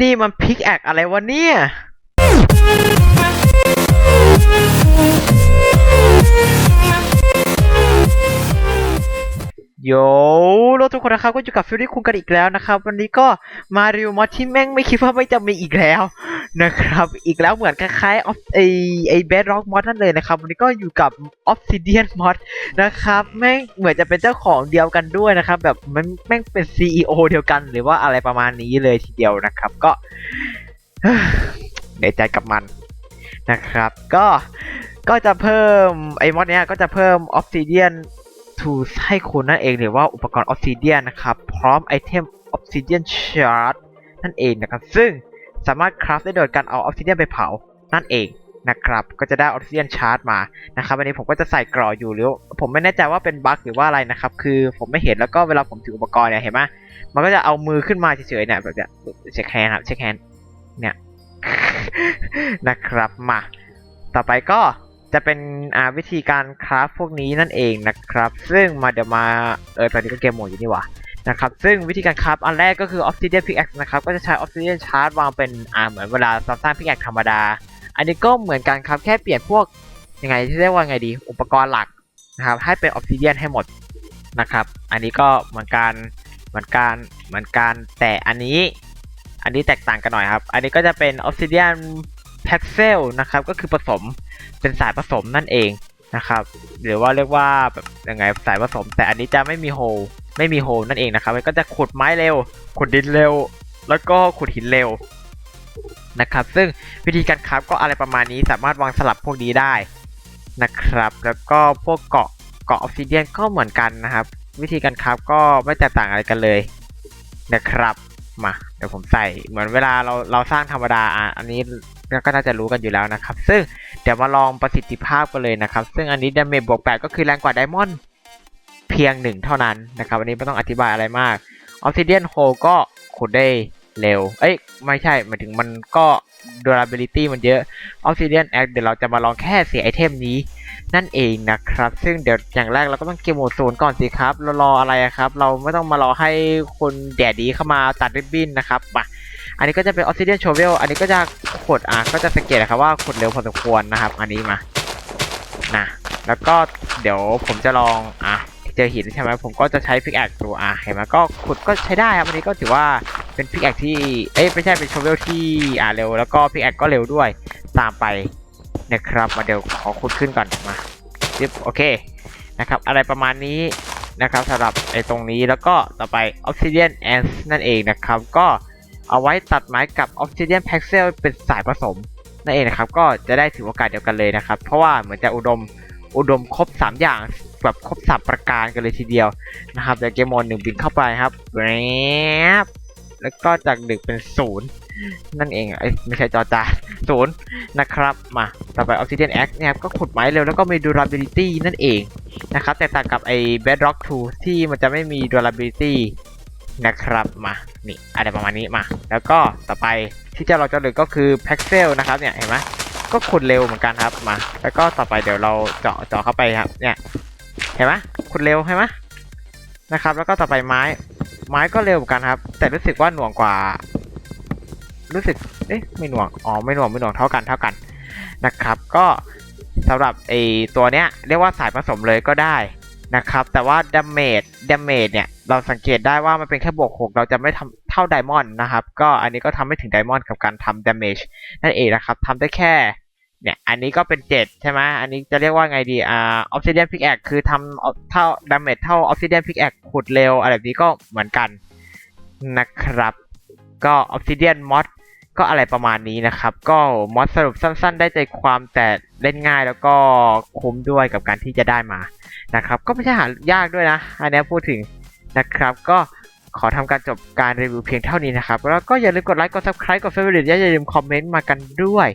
นี่มันพิกแอคอะไรวะเนี่ย โยโลทุกคนนะครับก็อยู่กับฟิลลี่คุงกันอีกแล้วนะครับ วันนี้ก็มารีวิวมอดที่แม่งไม่คิดว่าไม่จะมีอีกแล้วนะครับ อีกแล้วเหมือนคล้ายๆออฟไอไอเบดร็อกมอดนั่นเลยนะครับ วันนี้ก็อยู่กับออฟซิเดียนมอดนะครับแม่งเหมือนจะเป็นเจ้าของเดียวกันด้วยนะครับ แบบมันแม่งเป็น CEO เดียวกันหรือว่าอะไรประมาณนี้เลยทีเดียวนะครับ ก็ในใจกับมันนะครับ ก็ก็จะเพิ่มไอมอดเนี้ยก็จะเพิ่มออฟซิเดียน tools ให้คุณนั่นเองหรือว่าอุปกรณ์ Obsidian นนะครับ พร้อมไอเทม Obsidian Shard นั่นเองนะครับ ซึ่งสามารถคราฟได้โดยการเอา Obsidian ไปเผานั่นเองนะครับ ก็จะได้ Obsidian Shard มานะครับวันนี้ผมก็จะใส่กรออยู่หรือ ผมไม่แน่ใจว่าเป็นบั๊กหรือว่าอะไรนะครับ คือผมไม่เห็นแล้วก็เวลาผมถืออุปกรณ์เนี่ยเห็นไหมมันก็จะเอามือขึ้นมาเฉยๆเนี่ยแบบเนี้ยเช็คแฮนด์ครับเช็คแฮนด์เนี่ยนะครับมา ต่อไปก็ จะเป็นอ่าวิธีการคราฟพวกนี้นั่นเองนะครับ ซึ่งมาเดี๋ยวมาเออตอนนี้ก็เกมโหมดอยู่นี่หว่านะครับซึ่งวิธีการคราฟอันแรกก็คือ Obsidian Pickaxe นะครับก็จะใช้ Obsidian Shard วางเป็นอ่าเหมือนเวลาเราสร้าง Pickaxe ธรรมดา อันนี้ก็เหมือนกันครับแค่เปลี่ยนพวกยังไงที่เรียกว่าไงดี อุปกรณ์หลักนะครับให้เป็น Obsidian ให้หมดนะครับ อันนี้ก็เหมือนกันเหมือนกันเหมือนกันแต่อันนี้ อันนี้แตกต่างกันหน่อยครับ อันนี้ก็จะเป็น Obsidian p a x e l นะครับก็คือผสมเป็นสายผสมนั่นเองนะครับหรือว่าเรียกว่าแบบยังไงสายผสม แต่อันนี้จะไม่มีโฮไม่มีโฮลนั่นเองนะครับมันก็จะขุดไม้เร็ว ขุดดินเร็ว แล้วก็ขุดหินเร็วนะครับ ซึ่งวิธีการคราฟก็อะไรประมาณนี้สามารถวางสลับพวกนี้ได้นะครับ แล้วก็พวกเกาะเกาะออฟซิเดียนก็เหมือนกันนะครับ วิธีการคราฟก็ไม่แตกต่างอะไรกันเลยนะครับมาเดี๋ยวผมใส่เหมือนเวลาเราเราสร้างธรรมดาอะอันนี้ ก็น่าจะรู้กันอยู่แล้วนะครับ ซึ่งเดี๋ยวมาลองประสิทธิภาพกันเลยนะครับ ซึ่งอันนี้ดาเมจบวก8ก็คือแรงกว่าไดมอนด์เพียงหนึ่งเท่านั้นนะครับอันนี้ไม่ต้องอธิบายอะไรมาก Obsidian Hole ก็ขุดได้เร็ว เอ้ย ไม่ใช่หมายถึงมันก็ durability มันเยอะ Obsidian Axe เดี๋ยวเราจะมาลองแค่เสียไอเทมนี้ นั่นเองนะครับ ซึ่งเดี๋ยวอย่างแรกเราก็ต้องเกมโหมดศูนย์ก่อนสิครับเรารออะไรครับ เราไม่ต้องมารอให้คนแดดดีเข้ามาตัดริบบิ้นนะครับมาอันนี้ก็จะเป็น Obsidian Shovel อันนี้ก็จะขุดอะก็จะสังเกตนะครับว่าขุดเร็วพอสมควรนะครับ อันนี้มานะแล้วก็เดี๋ยวผมจะลองอะเจอหินใช่ไหมผมก็จะใช้พิกแอคตัวอะเห็นไหมก็ขุดก็ใช้ได้ครับอันนี้ก็ถือว่าเป็นพิกแอคที่เอ้ยไม่ใช่เป็นโชเวลที่อ่าเร็วแล้วก็พิกแอคก็เร็วด้วยตามไป นะครับ มาเดี๋ยวขอขุดขึ้นก่อนมาจิ๊บโอเคนะครับ อะไรประมาณนี้นะครับสำหรับไอ้ตรงนี้แล้วก็ต่อไป Obsidian Ants นั่นเองนะครับ ก็เอาไว้ตัดไม้กับ Obsidian p a x e l เป็นสายผสมนั่นเองนะครับ ก็จะได้ถือโอกาสเดียวกันเลยนะครับ เพราะว่าเหมือนจะอุดมอุดมครบ 3 อย่างแบบครบ3ประการกันเลยทีเดียวนะครับเดี๋ยวเกมโหมดหนึ่งบินเข้าไปครับแวบ แล้วก็จากหนึ่งเป็นศูนย์นั่นเองไอ้ไม่ใช่จอจาศูนย์นะครับ มาต่อไป Obsidian Axe เนี่ยก็ขุดไม้เร็วแล้วก็มี durability นั่นเองนะครับ แตกต่างกับไอ้ Bedrock 2ที่มันจะไม่มี durability นะครับมานี่อะไรประมาณนี้มา แล้วก็ต่อไปที่จะเราจะเหลือก็คือ p a x e l นะครับเนี่ยเห็นไหมก็ขุดเร็วเหมือนกันครับมา แล้วก็ต่อไปเดี๋ยวเราเจาะเจาะเข้าไปครับ เนี่ย เห็นไหมขุดเร็วใช่ไหมนะครับ แล้วก็ต่อไปไม้ ไม้ก็เร็วเหมือนกันครับ แต่รู้สึกว่าหน่วงกว่า รู้สึกเอ๊ะไม่หน่วงอ๋อไม่หน่วงไม่หน่วงเท่ากันเท่ากันนะครับ ก็สำหรับไอตัวเนี้ยเรียกว่าสายผสมเลยก็ได้นะครับ แต่ว่าดาเมจดาเมจเนี่ยเราสังเกตได้ว่ามันเป็นแค่บวก6เราจะไม่ทำเท่าไดมอนด์นะครับ ก็อันนี้ก็ทำไม่ถึงไดมอนด์กับการทำดาเมจนั่นเองนะครับทำได้แค่ เนี่ย อันนี้ก็เป็น7ใช่ไหมอันนี้จะเรียกว่าไงดี อ่าออฟซิเดียนพิกแอคคือทำเท่าดาเมจเท่าออฟซิเดียนพิกแอคขุดเร็วอะไรแบบนี้ก็เหมือนกันนะครับ ก็ออฟซิเดียนมอดก็อะไรประมาณนี้นะครับ ก็มอดสรุปสั้น ๆ ได้ใจความแต่เล่นง่ายแล้วก็คุ้มด้วยกับการที่จะได้มานะครับ ก็ไม่ใช่หายากด้วยนะ อันนี้พูดถึงนะครับ ก็ขอทำการจบการรีวิวเพียงเท่านี้นะครับ แล้วก็อย่าลืมกดไลค์กด subscribe กด favorite และอย่าลืมคอมเมนต์มากันด้วย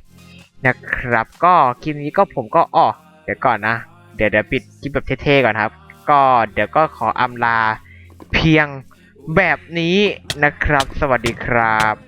นะครับ ก็คลิปนี้ก็ผมก็อ๋อเดี๋ยวก่อนนะ เดี๋ยวเดี๋ยวปิดคลิปแบบเท่ๆก่อนครับ ก็เดี๋ยวก็ขออำลาเพียงแบบนี้นะครับ สวัสดีครับ